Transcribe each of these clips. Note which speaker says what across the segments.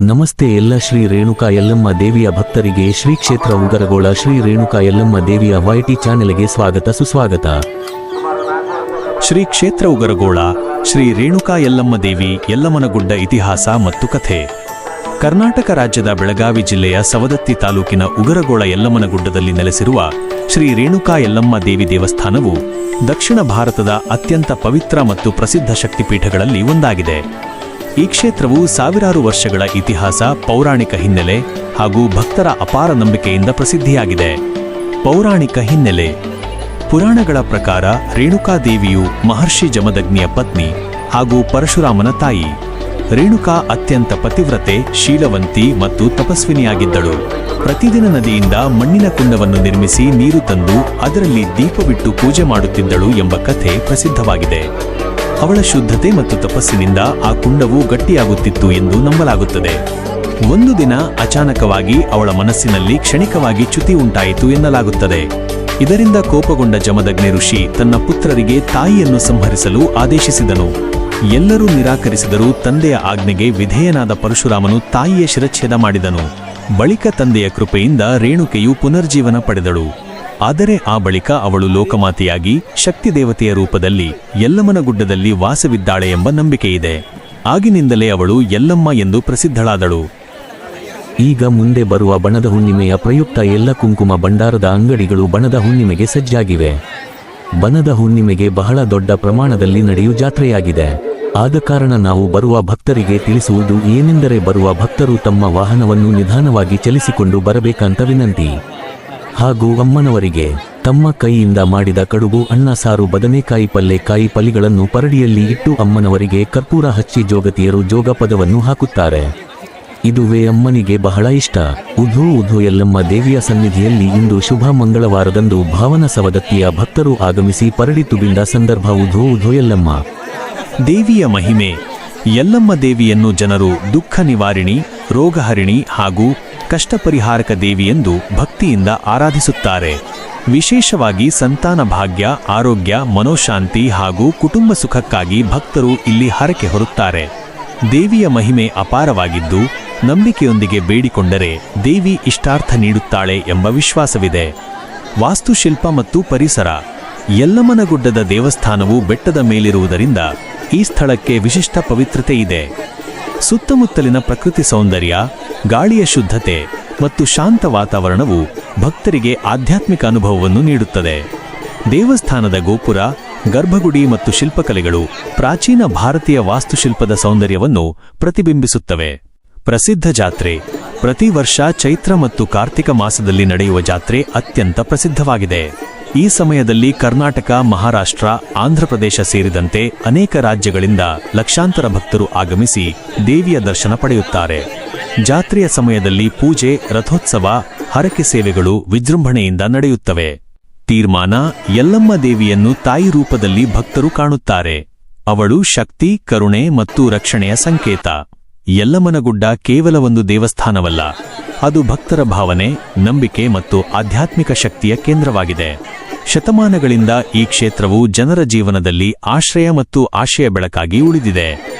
Speaker 1: ನಮಸ್ತೆ ಎಲ್ಲ ಶ್ರೀ ರೇಣುಕಾ ಯಲ್ಲಮ್ಮ ದೇವಿಯ ಭಕ್ತರಿಗೆ ಶ್ರೀ ಕ್ಷೇತ್ರ ಉಗರಗೋಳ ಶ್ರೀ ರೇಣುಕಾ ಯಲ್ಲಮ್ಮ ದೇವಿಯ ವೈಟಿ ಚಾನೆಲ್ಗೆ ಸ್ವಾಗತ ಸುಸ್ವಾಗತ.
Speaker 2: ಶ್ರೀ ಕ್ಷೇತ್ರ ಉಗರಗೋಳ, ಶ್ರೀ ರೇಣುಕಾ ಎಲ್ಲಮ್ಮ ದೇವಿ ಯಲ್ಲಮ್ಮನಗುಡ್ಡ ಇತಿಹಾಸ ಮತ್ತು ಕಥೆ. ಕರ್ನಾಟಕ ರಾಜ್ಯದ ಬೆಳಗಾವಿ ಜಿಲ್ಲೆಯ ಸವದತ್ತಿ ತಾಲೂಕಿನ ಉಗರಗೋಳ ಯಲ್ಲಮ್ಮನಗುಡ್ಡದಲ್ಲಿ ನೆಲೆಸಿರುವ ಶ್ರೀ ರೇಣುಕಾ ಯಲ್ಲಮ್ಮ ದೇವಿ ದೇವಸ್ಥಾನವು ದಕ್ಷಿಣ ಭಾರತದ ಅತ್ಯಂತ ಪವಿತ್ರ ಮತ್ತು ಪ್ರಸಿದ್ಧ ಶಕ್ತಿಪೀಠಗಳಲ್ಲಿ ಒಂದಾಗಿದೆ. ಈ ಕ್ಷೇತ್ರವು ಸಾವಿರಾರು ವರ್ಷಗಳ ಇತಿಹಾಸ, ಪೌರಾಣಿಕ ಹಿನ್ನೆಲೆ ಹಾಗೂ ಭಕ್ತರ ಅಪಾರ ನಂಬಿಕೆಯಿಂದ ಪ್ರಸಿದ್ಧಿಯಾಗಿದೆ. ಪೌರಾಣಿಕ ಹಿನ್ನೆಲೆ. ಪುರಾಣಗಳ ಪ್ರಕಾರ ರೇಣುಕಾದೇವಿಯು ಮಹರ್ಷಿ ಜಮದಗ್ನಿಯ ಪತ್ನಿ ಹಾಗೂ ಪರಶುರಾಮನ ತಾಯಿ. ರೇಣುಕಾ ಅತ್ಯಂತ ಪತಿವ್ರತೆ, ಶೀಲವಂತಿ ಮತ್ತು ತಪಸ್ವಿನಿಯಾಗಿದ್ದಳು. ಪ್ರತಿದಿನ ನದಿಯಿಂದ ಮಣ್ಣಿನ ಕುಂಡವನ್ನು ನಿರ್ಮಿಸಿ ನೀರು ತಂದು ಅದರಲ್ಲಿ ದೀಪವಿಟ್ಟು ಪೂಜೆ ಮಾಡುತ್ತಿದ್ದಳು ಎಂಬ ಕಥೆ ಪ್ರಸಿದ್ಧವಾಗಿದೆ. ಅವಳ ಶುದ್ಧತೆ ಮತ್ತು ತಪಸ್ಸಿನಿಂದ ಆ ಕುಂಡವು ಗಟ್ಟಿಯಾಗುತ್ತಿತ್ತು ಎಂದು ನಂಬಲಾಗುತ್ತದೆ. ಒಂದು ದಿನ ಅಚಾನಕವಾಗಿ ಅವಳ ಮನಸ್ಸಿನಲ್ಲಿ ಕ್ಷಣಿಕವಾಗಿ ಚ್ಯುತಿ ಉಂಟಾಯಿತು ಎನ್ನಲಾಗುತ್ತದೆ. ಇದರಿಂದ ಕೋಪಗೊಂಡ ಜಮದಗ್ನಿ ಋಷಿ ತನ್ನ ಪುತ್ರರಿಗೆ ತಾಯಿಯನ್ನು ಸಂಹರಿಸಲು ಆದೇಶಿಸಿದನು. ಎಲ್ಲರೂ ನಿರಾಕರಿಸಿದರೂ ತಂದೆಯ ಆಜ್ಞೆಗೆ ವಿಧೇಯನಾದ ಪರಶುರಾಮನು ತಾಯಿಯ ಶಿರಚ್ಛೇದ ಮಾಡಿದನು. ಬಳಿಕ ತಂದೆಯ ಕೃಪೆಯಿಂದ ರೇಣುಕೆಯು ಪುನರ್ಜೀವನ ಪಡೆದಳು. ಆದರೆ ಆ ಬಳಿಕ ಅವಳು ಲೋಕಮಾತೆಯಾಗಿ ಶಕ್ತಿ ದೇವತೆಯ ರೂಪದಲ್ಲಿ ಯಲ್ಲಮ್ಮನ ಗುಡ್ಡದಲ್ಲಿ ವಾಸವಿದ್ದಾಳೆ ಎಂಬ ನಂಬಿಕೆಯಿದೆ ಆಗಿನಿಂದಲೇ ಅವಳು ಯಲ್ಲಮ್ಮ ಎಂದು ಪ್ರಸಿದ್ಧಳಾದಳು.
Speaker 1: ಈಗ ಮುಂದೆ ಬರುವ ಬಣದ ಹುಣ್ಣಿಮೆಯ ಪ್ರಯುಕ್ತ ಎಲ್ಲ ಕುಂಕುಮ ಭಂಡಾರದ ಅಂಗಡಿಗಳು ಬಣದ ಹುಣ್ಣಿಮೆಗೆ ಸಜ್ಜಾಗಿವೆ. ಬಣದ ಹುಣ್ಣಿಮೆಗೆ ಬಹಳ ದೊಡ್ಡ ಪ್ರಮಾಣದಲ್ಲಿ ನಡೆಯುವ ಜಾತ್ರೆಯಾಗಿದೆ. ಆದ ಕಾರಣ ನಾವು ಬರುವ ಭಕ್ತರಿಗೆ ತಿಳಿಸುವುದು ಏನೆಂದರೆ ಬರುವ ಭಕ್ತರು ತಮ್ಮ ವಾಹನವನ್ನು ನಿಧಾನವಾಗಿ ಚಲಿಸಿಕೊಂಡು ಬರಬೇಕಂತ ವಿನಂತಿ. ಹಾಗೂ ಅಮ್ಮನವರಿಗೆ ತಮ್ಮ ಕೈಯಿಂದ ಮಾಡಿದ ಕಡುಬು ಅನ್ನ ಸಾರು ಬದನೆಕಾಯಿ ಪಲ್ಲೆ ಕಾಯಿ ಪಲಿಗಳನ್ನು ಪರಡಿಯಲ್ಲಿ ಇಟ್ಟು ಅಮ್ಮನವರಿಗೆ ಕರ್ಪೂರ ಹಚ್ಚಿ ಜೋಗತಿಯರು ಜೋಗ ಪದವನ್ನು ಹಾಕುತ್ತಾರೆ. ಇದುವೇ ಅಮ್ಮನಿಗೆ ಬಹಳ ಇಷ್ಟ. ಉಧು ಉಧು ಎಲ್ಲಮ್ಮ ದೇವಿಯ ಸನ್ನಿಧಿಯಲ್ಲಿ ಇಂದು ಶುಭ ಮಂಗಳವಾರದಂದು ಭಾವನ ಸವದತ್ತಿಯ ಭಕ್ತರು ಆಗಮಿಸಿ ಪರಡಿ ತುಬಿಂದ ಸಂದರ್ಭ ಉಧು ಉಧು ಎಲ್ಲಮ್ಮ.
Speaker 2: ದೇವಿಯ ಮಹಿಮೆ. ಯಲ್ಲಮ್ಮ ದೇವಿಯನ್ನು ಜನರು ದುಃಖ ನಿವಾರಿಣಿ, ರೋಗಹರಿಣಿ ಹಾಗೂ ಕಷ್ಟ ಪರಿಹಾರಕ ದೇವಿಯೆಂದು ಭಕ್ತಿಯಿಂದ ಆರಾಧಿಸುತ್ತಾರೆ. ವಿಶೇಷವಾಗಿ ಸಂತಾನ ಭಾಗ್ಯ, ಆರೋಗ್ಯ, ಮನೋಶಾಂತಿ ಹಾಗೂ ಕುಟುಂಬ ಸುಖಕ್ಕಾಗಿ ಭಕ್ತರು ಇಲ್ಲಿ ಹರಕೆ ಹೊರುತ್ತಾರೆ. ದೇವಿಯ ಮಹಿಮೆ ಅಪಾರವಾಗಿದ್ದು, ನಂಬಿಕೆಯೊಂದಿಗೆ ಬೇಡಿಕೊಂಡರೆ ದೇವಿ ಇಷ್ಟಾರ್ಥ ನೀಡುತ್ತಾಳೆ ಎಂಬ ವಿಶ್ವಾಸವಿದೆ. ವಾಸ್ತುಶಿಲ್ಪ ಮತ್ತು ಪರಿಸರ. ಯಲ್ಲಮ್ಮನಗುಡ್ಡದ ದೇವಸ್ಥಾನವು ಬೆಟ್ಟದ ಮೇಲಿರುವುದರಿಂದ ಈ ಸ್ಥಳಕ್ಕೆ ವಿಶಿಷ್ಟ ಪವಿತ್ರತೆ ಇದೆ. ಸುತ್ತಮುತ್ತಲಿನ ಪ್ರಕೃತಿ ಸೌಂದರ್ಯ, ಗಾಳಿಯ ಶುದ್ಧತೆ ಮತ್ತು ಶಾಂತ ವಾತಾವರಣವು ಭಕ್ತರಿಗೆ ಆಧ್ಯಾತ್ಮಿಕ ಅನುಭವವನ್ನು ನೀಡುತ್ತದೆ. ದೇವಸ್ಥಾನದ ಗೋಪುರ, ಗರ್ಭಗುಡಿ ಮತ್ತು ಶಿಲ್ಪಕಲೆಗಳು ಪ್ರಾಚೀನ ಭಾರತೀಯ ವಾಸ್ತುಶಿಲ್ಪದ ಸೌಂದರ್ಯವನ್ನು ಪ್ರತಿಬಿಂಬಿಸುತ್ತವೆ. ಪ್ರಸಿದ್ಧ ಜಾತ್ರೆ, ಪ್ರತಿ ವರ್ಷ ಚೈತ್ರ ಮತ್ತು ಕಾರ್ತಿಕ ಮಾಸದಲ್ಲಿ ನಡೆಯುವ ಜಾತ್ರೆ ಅತ್ಯಂತ ಪ್ರಸಿದ್ಧವಾಗಿದೆ. ಈ ಸಮಯದಲ್ಲಿ ಕರ್ನಾಟಕ, ಮಹಾರಾಷ್ಟ್ರ, ಆಂಧ್ರಪ್ರದೇಶ ಸೇರಿದಂತೆ ಅನೇಕ ರಾಜ್ಯಗಳಿಂದ ಲಕ್ಷಾಂತರ ಭಕ್ತರು ಆಗಮಿಸಿ ದೇವಿಯ ದರ್ಶನ ಪಡೆಯುತ್ತಾರೆ. ಜಾತ್ರೆಯ ಸಮಯದಲ್ಲಿ ಪೂಜೆ, ರಥೋತ್ಸವ, ಹರಕೆ ಸೇವೆಗಳು ವಿಜೃಂಭಣೆಯಿಂದ ನಡೆಯುತ್ತವೆ. ತೀರ್ಮಾನ, ಯಲ್ಲಮ್ಮ ದೇವಿಯನ್ನು ತಾಯಿ ರೂಪದಲ್ಲಿ ಭಕ್ತರು ಕಾಣುತ್ತಾರೆ. ಅವಳು ಶಕ್ತಿ, ಕರುಣೆ ಮತ್ತು ರಕ್ಷಣೆಯ ಸಂಕೇತ. ಯಲ್ಲಮ್ಮನಗುಡ್ಡ ಕೇವಲ ಒಂದು ದೇವಸ್ಥಾನವಲ್ಲ ಅದು ಭಕ್ತರ ಭಾವನೆ, ನಂಬಿಕೆ ಮತ್ತು ಆಧ್ಯಾತ್ಮಿಕ ಶಕ್ತಿಯ ಕೇಂದ್ರವಾಗಿದೆ. ಶತಮಾನಗಳಿಂದ ಈ ಕ್ಷೇತ್ರವು ಜನರ ಜೀವನದಲ್ಲಿ ಆಶ್ರಯ ಮತ್ತು ಆಶಯ ಬೆಳಕಾಗಿ ಉಳಿದಿದೆ.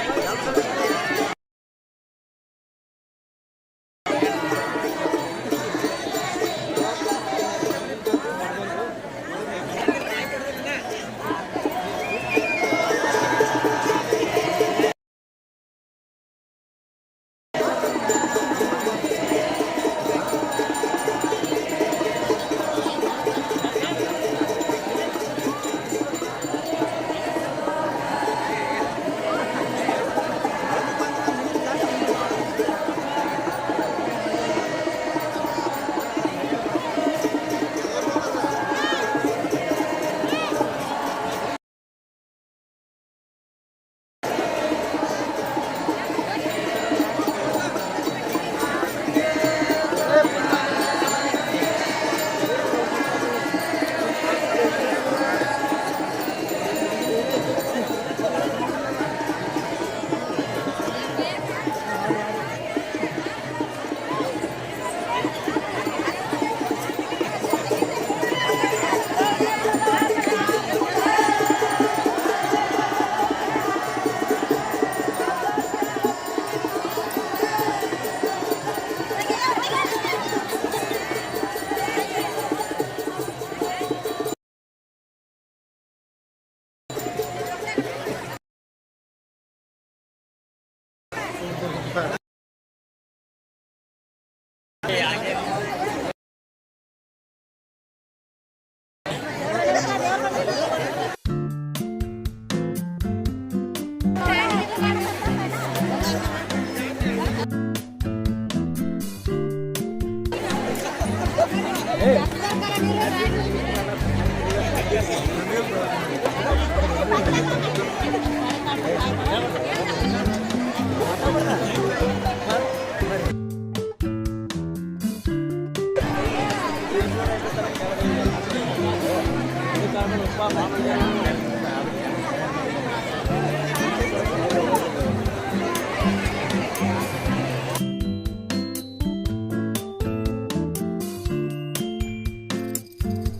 Speaker 2: 快乐。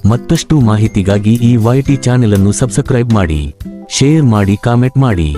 Speaker 1: ಮತ್ತಷ್ಟು ಮಾಹಿತಿಗಾಗಿ ಈ ವೈಟಿ ಚಾನೆಲ್ ಅನ್ನು ಸಬ್ಸ್ಕ್ರೈಬ್ ಮಾಡಿ ಶೇರ್ ಮಾಡಿ ಕಾಮೆಂಟ್ ಮಾಡಿ.